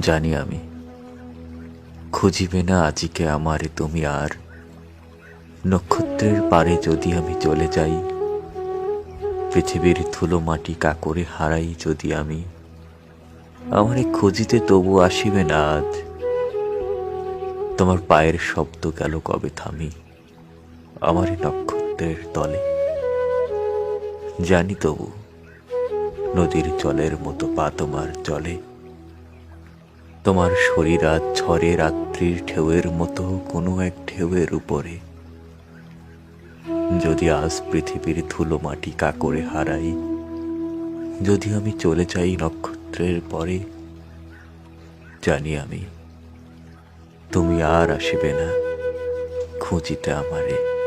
জানি আমি। খুঁজিবে না আজিকে আমারে তুমি আর। নক্ষত্রের পারে যদি আমি চলে যাই, পৃথিবীর ধুলো মাটি কাকরে হারাই যদি আমি। আমারে খুঁজিতে তবু আসিবে না আজ। তোমার পায়ের শব্দ গেল কবে থামি, আমারে নক্ষত্রের তলে। জানি তবু, নদীর জলের মতো পা তোমার জলে। তোমার শরীর আজ ঝড়ে রাত্রির ঢেউয়ের মতো কোনো এক ঢেউয়ের উপরে। যদি আজ পৃথিবীর ধুলো মাটি কাকরে হারাই, যদি আমি চলে যাই নক্ষত্রের পরে, জানি আমি তুমি আর আসিবে না খুঁজিতে আমারে।